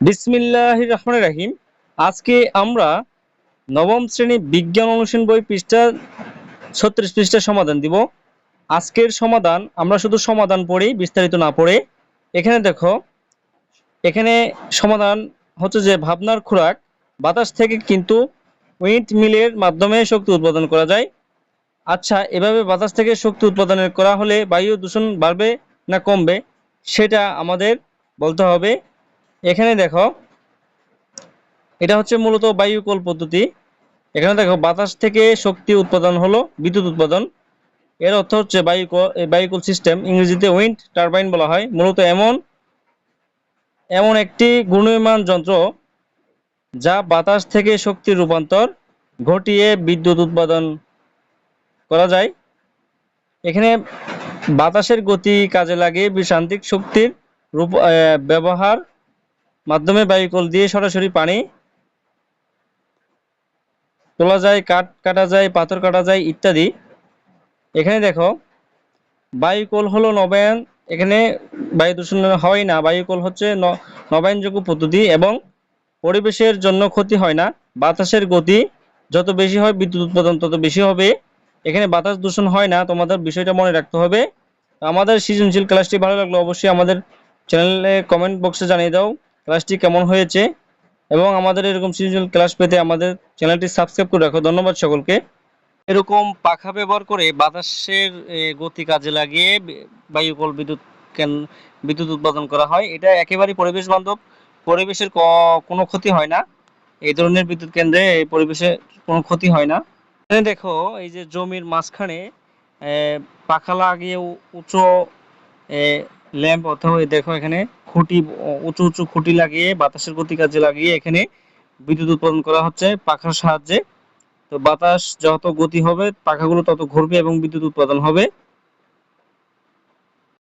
বিসমিল্লাহ রহমান রাহিম। আজকে আমরা নবম শ্রেণি বিজ্ঞান অনুশীলন বই পৃষ্ঠা ছত্রিশ পৃষ্ঠার সমাধান দিব। আজকের সমাধান, আমরা শুধু সমাধান পড়ি, বিস্তারিত না পড়ে। এখানে দেখো, এখানে সমাধান হচ্ছে যে ভাবনার খোরাক, বাতাস থেকে কিন্তু উইন্ড মিলের মাধ্যমে শক্তি উৎপাদন করা যায়। আচ্ছা এভাবে বাতাস থেকে শক্তি উৎপাদনের করা হলে বায়ু দূষণ বাড়বে না কমবে, সেটা আমাদের বলতে হবে। এখানে দেখো, এটা হচ্ছে মূলত বায়ুকল পদ্ধতি। এখানে দেখো, বাতাস থেকে শক্তি উৎপাদন হলো, বিদ্যুৎ উৎপাদন। এর অর্থ হচ্ছে বায়ুকল বায়ুকল সিস্টেম ইংরেজিতে উইন্ড টারবাইন বলা হয়, মূলত এমন এমন একটি গুণমান যন্ত্র যা বাতাস থেকে শক্তির রূপান্তর ঘটিয়ে বিদ্যুৎ উৎপাদন করা যায়। এখানে বাতাসের গতি কাজে লাগে বিশান্তিক শক্তির রূপ ব্যবহার মাধ্যমে বায়ুকল দিয়ে সরাসরি পানি তোলা যায় কাঠ কাটা যায়, পাথর কাটা যায় ইত্যাদি। এখানে দেখো বায়ুকল হলো নবায়ন, এখানে বায়ু দূষণ হয় না। বায়ুকল হচ্ছে নবায়নযোগ্য পদ্ধতি এবং পরিবেশের জন্য ক্ষতি হয় না। বাতাসের গতি যত বেশি হয়, বিদ্যুৎ উৎপাদন তত বেশি হবে। এখানে বাতাস দূষণ হয় না, তোমাদের বিষয়টা মনে রাখতে হবে। আমাদের সৃজনশীল ক্লাসটি ভালো লাগল অবশ্যই আমাদের চ্যানেলে কমেন্ট বক্সে জানিয়ে দাও। ক্লাসটি কেমন হয়েছে এবং আমাদের এরকম সৃজনশীল ক্লাস পেতে আমাদের চ্যানেলটি সাবস্ক্রাইব করে রাখো। ধন্যবাদ সকলকে। এরকম পাখা ব্যবহার করে বাতাসের গতি কাজে লাগিয়ে বায়ুকল বিদ্যুৎ বিদ্যুৎ উৎপাদন করা হয়। এটা একেবারেই পরিবেশ বান্ধব। পরিবেশের কোনো ক্ষতি হয় না। এই ধরনের বিদ্যুৎ কেন্দ্রে পরিবেশে কোনো ক্ষতি হয় না। এখানে দেখো, এই যে জমির মাঝখানে পাখা লাগিয়ে উঁচু ল্যাম্প অথবা দেখো এখানে খুঁটি, উঁচু উঁচু খুঁটি লাগিয়ে, বাতাসের গতি কাজে লাগিয়ে এখানে বিদ্যুৎ উৎপাদন করা হচ্ছে পাখার সাহায্যে। তো বাতাস যত গতি হবে, পাখাগুলো তত ঘুরবে এবং বিদ্যুৎ উৎপাদন হবে।